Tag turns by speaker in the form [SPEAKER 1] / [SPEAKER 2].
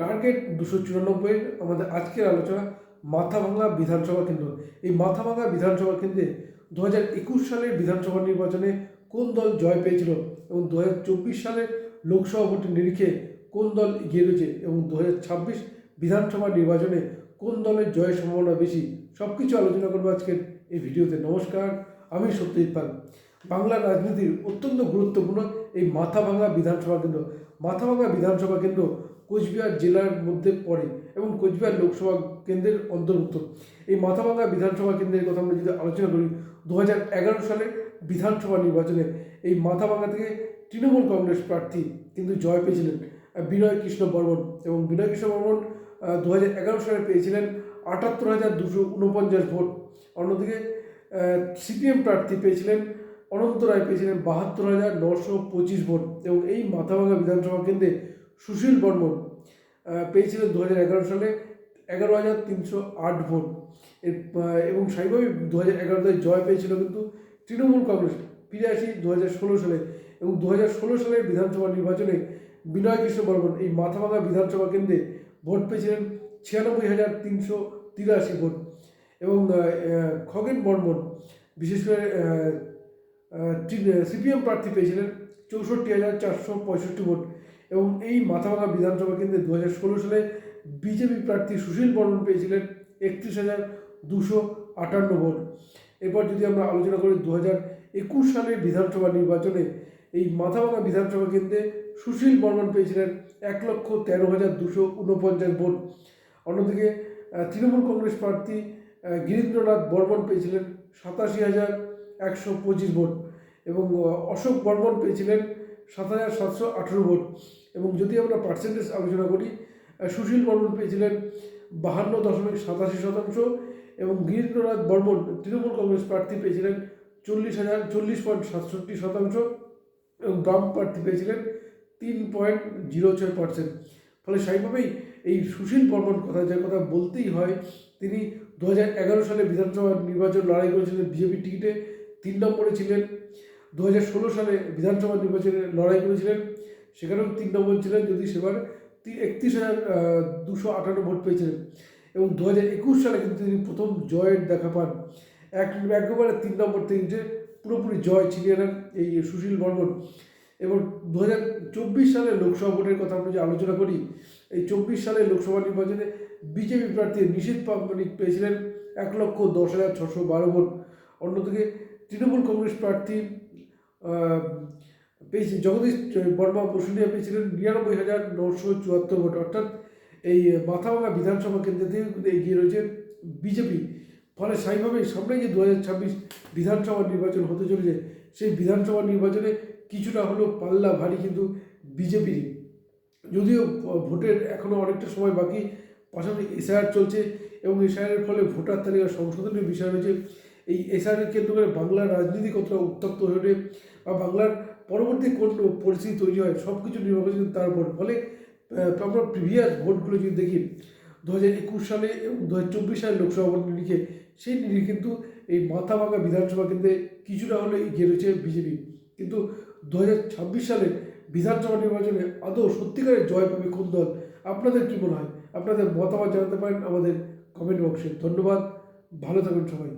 [SPEAKER 1] Target দুশো চুরানব্বই আমাদের আজকের আলোচনা মাথাভাঙা বিধানসভা কেন্দ্র। এই মাথাভাঙা বিধানসভা কেন্দ্রে দু হাজার একুশ সালের বিধানসভা নির্বাচনে কোন দল জয় পেয়েছিল এবং দু হাজার চব্বিশ সালের লোকসভা ভোটের নিরিখে কোন দল এগিয়ে রয়েছে এবং দু হাজার ছাব্বিশ বিধানসভা নির্বাচনে কোন দলের জয়ের সম্ভাবনা বেশি সব কিছু আলোচনা করব আজকের এই ভিডিওতে। নমস্কার, আমি সত্যজিৎ পাল। বাংলার রাজনীতির অত্যন্ত গুরুত্বপূর্ণ এই মাথাভাঙা বিধানসভা কেন্দ্র। মাথাভাঙা বিধানসভা কেন্দ্র কোচবিহার জেলার মধ্যে পড়ে এবং কোচবিহার লোকসভা কেন্দ্রের অন্তর্ভুক্ত। এই মাথাভাঙা বিধানসভা কেন্দ্রের কথা আমরা যদি আলোচনা করি দু সালে বিধানসভা নির্বাচনে এই মাথাভাঙা থেকে তৃণমূল কংগ্রেস প্রার্থী কিন্তু জয় পেয়েছিলেন বিনয় কৃষ্ণ বর্মন। এবং বিনয় কৃষ্ণ বর্মন দু হাজার এগারো সালে পেয়েছিলেন আটাত্তর হাজার দুশো উনপঞ্চাশ ভোট। অন্যদিকে সিপিএম প্রার্থী পেয়েছিলেন অনন্ত রায়, পেয়েছিলেন বাহাত্তর হাজার নশো পঁচিশ ভোট। এবং এই মাথাভাঙ্গা বিধানসভা কেন্দ্রে সুশীল বর্মন পেয়েছিলেন দু হাজার এগারো সালে এগারো হাজার তিনশো আট ভোট। এবং স্বাভাবিকভাবে দু হাজার এগারোতে জয় পেয়েছিল কিন্তু তৃণমূল কংগ্রেস ফিরে আসি দু হাজার ষোলো সালে। এবং দু হাজার ষোলো সালের বিধানসভা নির্বাচনে বিনয় কৃষ্ণ বর্মন এই মাথাভাঙা বিধানসভা কেন্দ্রে ভোট পেয়েছিলেন ছিয়ানব্বই হাজার তিনশো তিরাশি ভোট। এবং খগেন বর্মন, বিশেষ করে সিপিএম প্রার্থী পেয়েছিলেন চৌষট্টি হাজার চারশো পঁয়ষট্টি ভোট। এবং এই মাথাভাঙা বিধানসভা কেন্দ্রে দু হাজার ষোলো সালে বিজেপি প্রার্থী সুশীল বর্মন পেয়েছিলেন একত্রিশ হাজার দুশো আটান্ন ভোট। এরপর যদি আমরা আলোচনা করি দু হাজার একুশ সালের বিধানসভা নির্বাচনে, এই মাথাভাঙা বিধানসভা কেন্দ্রে সুশীল বর্মন পেয়েছিলেন এক লক্ষ তেরো হাজার দুশো উনপঞ্চাশ ভোট। অন্যদিকে তৃণমূল কংগ্রেস প্রার্থী গিরীন্দ্রনাথ বর্মন পেয়েছিলেন সাতাশি হাজার একশো পঁচিশ ভোট এবং অশোক বর্মন পেয়েছিলেন সাত হাজার সাতশো আঠেরো ভোট। এবং যদি আমরা পার্সেন্টেজ আলোচনা করি সুশীল বর্মন পেয়েছিলেন বাহান্ন দশমিক সাতাশি শতাংশ এবং গিরীন্দ্রনাথ বর্মন, তৃণমূল কংগ্রেস প্রার্থী পেয়েছিলেন চল্লিশ হাজার চল্লিশ পয়েন্ট সাতষট্টি শতাংশ এবং বাম প্রার্থী পেয়েছিলেন তিন পয়েন্ট জিরো ছয় পার্সেন্ট ফলে স্বাভাবিকভাবেই এই সুশীল বর্মন কথা, যে কথা বলতেই হয়, তিনি দু এগারো সালে বিধানসভা নির্বাচন লড়াই করেছিলেন বিজেপি টিকিটে, তিন নম্বরে ছিলেন। দু হাজার ষোলো সালে বিধানসভা নির্বাচনে লড়াই করেছিলেন। সেখানেও তিন নম্বর ছিলেন যদি সেবার একত্রিশ হাজার দুশো আটান্ন ভোট পেয়েছিলেন। এবং দু হাজার একুশ সালে কিন্তু তিনি প্রথম জয়ের দেখা পান। এক একেবারে তিন নম্বর থেকে যে পুরোপুরি জয় ছিনিয়ে নেন এই সুশীল বর্মন। এবং দু হাজার চব্বিশ সালের লোকসভা ভোটের কথা আমরা যে আলোচনা করি, এই চব্বিশ সালের লোকসভা নির্বাচনে বিজেপি প্রার্থী নিশীথ প্রামাণিক পেয়েছিলেন এক লক্ষ দশ হাজার ছশো বারো ভোট। অন্যদিকে তৃণমূল কংগ্রেস প্রার্থী পেয়েছে জগদীশ বর্মা বসুনিয়া পেয়েছিলেন নিরানব্বই হাজার নশো চুয়াত্তর ভোট। অর্থাৎ এই মাথাভাঙা বিধানসভা কেন্দ্র কিন্তু এগিয়ে রয়েছে বিজেপি। ফলে স্বাভাবিকভাবেই সামনে যে দু হাজার ছাব্বিশ বিধানসভা নির্বাচন হতে চলেছে, সেই বিধানসভা নির্বাচনে কিছুটা হলেও পাল্লা ভারী কিন্তু বিজেপিরই। যদিও ভোটের এখনও অনেকটা সময় বাকি, পাশাপাশি এসআইআর চলছে এবং এসআইআরের ফলে ভোটার তালিকা সংশোধনের বিষয় রয়েছে। এই এসআইআর কেন্দ্র করে বাংলার রাজনীতি কতটা উত্তপ্ত হয়ে ওঠে বা বাংলার পরবর্তী কোন পরিস্থিতি তৈরি হয় সব কিছু নির্ভর করে কিন্তু তার উপর। ফলে আমরা প্রিভিয়াস ভোটগুলো যদি দেখি দু হাজার একুশ সালে এবং দু হাজার চব্বিশ সালে লোকসভা ভোট নিরিখে, সেই নিরিখে কিন্তু এই মাথাভাঙা বিধানসভা কেন্দ্রে কিছুটা হলে এগিয়ে রয়েছে বিজেপি। কিন্তু দু হাজার ছাব্বিশ সালে বিধানসভা নির্বাচনে আদৌ সত্যিকারের জয় পাবে কোন দল? আপনাদের কী মনে হয়? আপনাদের মতামত জানাতে পারেন আমাদের কমেন্ট বক্সে ধন্যবাদ, ভালো থাকুন সবাই।